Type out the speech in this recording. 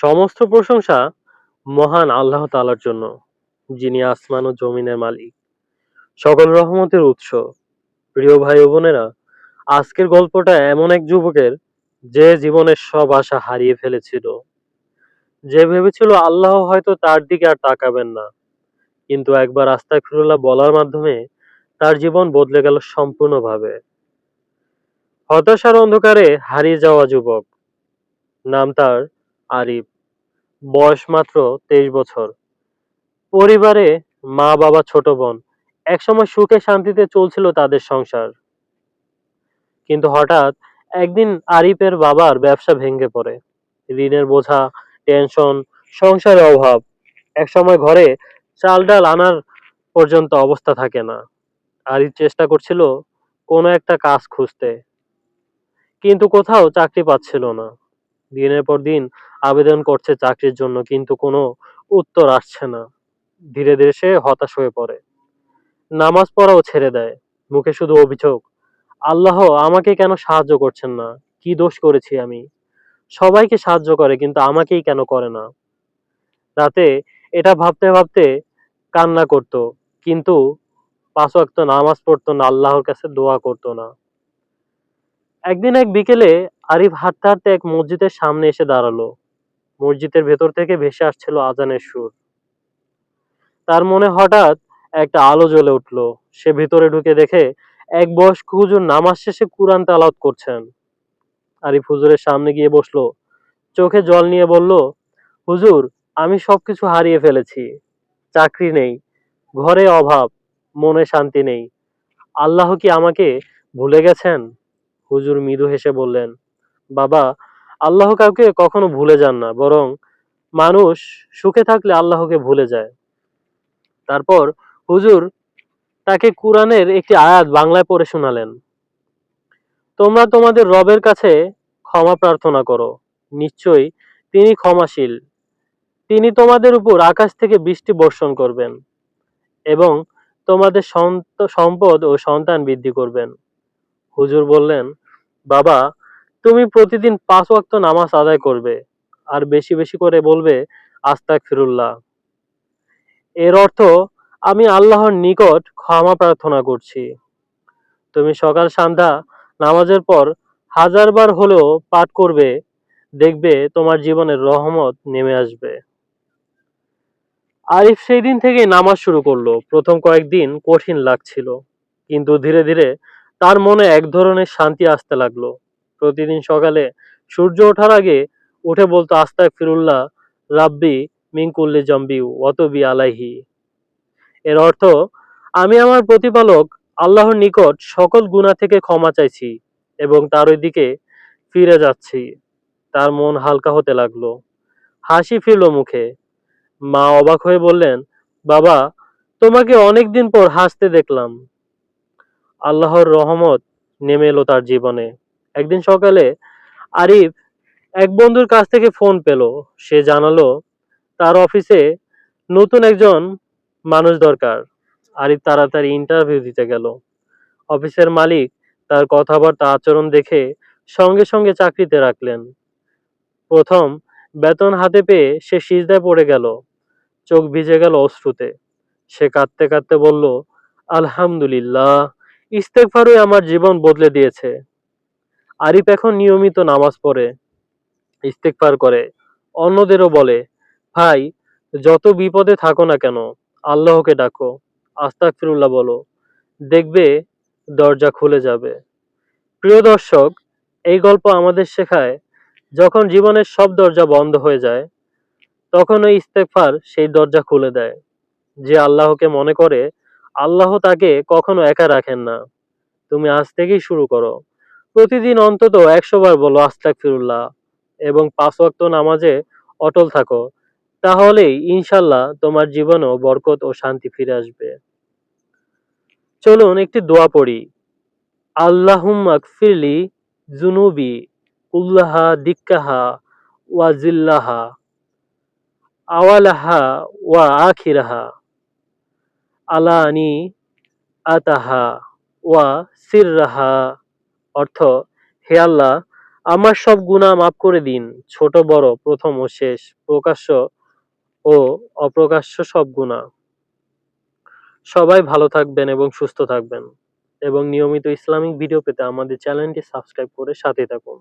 সমস্ত প্রশংসা মহান আল্লাহ তালার জন্য, যিনি আসমান ও জমিনের মালিক। সকল রহমতের উৎস। প্রিয় ভাই ও বোনেরা, আজকের গল্পটা এমন এক যুবকের যে জীবনের সব আশা হারিয়ে ফেলেছিল। যে ভেবেছিল আল্লাহ হয়তো তার দিকে আর তাকাবেন না। কিন্তু একবার আস্তাগফিরুল্লাহ বলার মাধ্যমে তার জীবন বদলে গেল সম্পূর্ণভাবে। হতাশার অন্ধকারে হারিয়ে যাওয়া যুবক, নাম তার আরিফ। বয়স মাত্র তেইশ বছর। পরিবারে মা, বাবা, ছোট বোন। একসময় সুখে শান্তিতে চলছিল তাদের সংসার। কিন্তু হঠাৎ একদিন আরিফের বাবার ব্যবসা ভেঙে পড়ে। ঋণের বোঝা, টেনশন সংসারের অভাব। একসময় ঘরে চাল ডাল আনার পর্যন্ত অবস্থা থাকে না। আরিফ চেষ্টা করছিল কোনো একটা কাজ খুঁজতে। কিন্তু কোথাও চাকরি পাচ্ছিল না। দিনের পর দিন আবেদন করছে চাকরির জন্য, কিন্তু কোনো উত্তর আসছে না। ধীরে ধীরে সে হতাশ হয়ে পড়ে। নামাজ পড়াও ছেড়ে দেয়। মুখে শুধু অভিযোগ, আল্লাহ, আমাকে কেন সাহায্য করছেন না? কি দোষ করেছি আমি? সবাইকে সাহায্য করে, কিন্তু আমাকেই কেন করে না? রাতে এটা ভাবতে ভাবতে কান্না করত, কিন্তু পাঁচ ওয়াক্ত নামাজ পড়তো না, আল্লাহর কাছে দোয়া করতো না। একদিন এক বিকেলে আরিফ হাঁটতে হাঁটতে এক মসজিদের সামনে এসে দাঁড়াল। মসজিদের ভেতর থেকে ভেসে আসছিল আজানের সুর। তার মনে হঠাৎ একটা আলো জ্বলে উঠল। সে ভেতরে ঢুকে দেখে এক বয়স্ক হুজুর নামাজ শেষে কুরআন তালাত করছেন। আরিফ হুজুরের সামনে গিয়ে বসল, চোখে জল নিয়ে বলল, হুজুর, আমি সবকিছু হারিয়ে ফেলেছি। চাকরি নেই, ঘরে অভাব, মনে শান্তি নেই। আল্লাহ কি আমাকে ভুলে গেছেন? হুজুর মৃদু হেসে বললেন, বাবা, আল্লাহ কাউকে কখনো ভুলে যান না, বরং মানুষ সুখে থাকলে আল্লাহকে ভুলে যায়। তারপর হুজুর তাকে কুরআনের একটি আয়াত বাংলায় পড়ে শোনালেন, তোমরা তোমাদের রবের কাছে ক্ষমা প্রার্থনা করো। নিশ্চয়ই তিনি ক্ষমাশীল। তিনি তোমাদের উপর আকাশ থেকে বৃষ্টি বর্ষণ করবেন এবং তোমাদের সম্পদ ও সন্তান বৃদ্ধি করবেন। হুজুর বললেন বাবা, তুমি প্রতিদিন পাঁচ ওয়াক্ত নামাজ আদায় করবে আর বেশি বেশি করে বলবে আস্তাক ফিরুল্লাহ এর অর্থ, আমি আল্লাহর নিকট ক্ষমা প্রার্থনা করছি। তুমি সকাল সন্ধ্যা নামাজের পর হাজারবার হলেও পাঠ করবে, দেখবে তোমার জীবনের রহমত নেমে আসবে। আরিফ সেই দিন থেকেই নামাজ শুরু করল। প্রথম কয়েকদিন কঠিন লাগছিল, কিন্তু ধীরে ধীরে তার মনে এক ধরনের শান্তি আসতে লাগল। প্রতিদিন সকালে সূর্য ওঠার আগে উঠে বলতো আস্তাক ফিরুল্লাহ রাব্বি মিঙ্কুল্লি জম্বি অতবি আলাইহি। এর অর্থ, আমি আমার প্রতিপালক আল্লাহর নিকট সকল গুনাহ থেকে ক্ষমা চাইছি এবং তার ওই দিকে ফিরে যাচ্ছি। তার মন হালকা হতে লাগল। হাসি ফিরল মুখে। মা অবাক হয়ে বললেন, বাবা, তোমাকে অনেকদিন পর হাসতে দেখলাম। আল্লাহর রহমত নেমে এলো তার জীবনে। একদিন সকালে আরিফ এক বন্ধুর কাছ থেকে ফোন পেল। সে জানালো, তার অফিসে নতুন একজন মানুষ দরকার। আরিফ তাড়াতাড়ি ইন্টারভিউ দিতে গেল। অফিসের মালিক তার কথাবার্তা আচরণ দেখে সঙ্গে সঙ্গে চাকরিতে রাখলেন। প্রথম বেতন হাতে পেয়ে সে সিজদায় পড়ে গেল। চোখ ভিজে গেল অশ্রুতে। সে কাঁদতে কাঁদতে বলল, আলহামদুলিল্লাহ। ইস্তেকফারই আমার জীবন বদলে দিয়েছে। আরিফ এখন নিয়মিত নামাজ পড়ে ইস্তেকফার করে। অন্যদেরও বলে, ভাই, যত বিপদে থাকো না কেন, আল্লাহকে ডাকো, আস্তাগফিরুল্লাহ বলো। দেখবে দরজা খুলে যাবে। প্রিয় দর্শক, এই গল্প আমাদের শেখায়, যখন জীবনের সব দরজা বন্ধ হয়ে যায়, তখন ওই ইস্তেগফার সেই দরজা খুলে দেয়, যে আল্লাহকে মনে করে আল্লাহ তাকে কখনো একা রাখেন না। তুমি আজ থেকেই শুরু করো। প্রতিদিন অন্তত একশো বার বলো আস্তাক ফিরুল্লাহ এবং পাঁচ ওয়াক্ত নামাজে অটল থাকো। তাহলেই ইনশাল্লাহ তোমার জীবনেও বরকত ও শান্তি ফিরে আসবে। চলুন একটি দোয়া পড়ি। আল্লাহুম্মা ফিরলি জুনুবি উল্লাহা দিক্কাহা ওয়া জিল্লাহা, আওয়ালাহা ওয়া আখিরাহা। আলানি আতাহা ওয়া সিররাহা। অর্থ, হে আল্লাহ, আমার সব গুনাহ মাফ করে দিন, ছোট, বড়, প্রথম ও শেষ, প্রকাশ্য ও অপ্রকাশ্য সব গুনাহ। সবাই ভালো থাকবেন এবং সুস্থ থাকবেন। এবং নিয়মিত ইসলামিক ভিডিও পেতে আমাদের চ্যানেলটি সাবস্ক্রাইব করে সাথে থাকুন।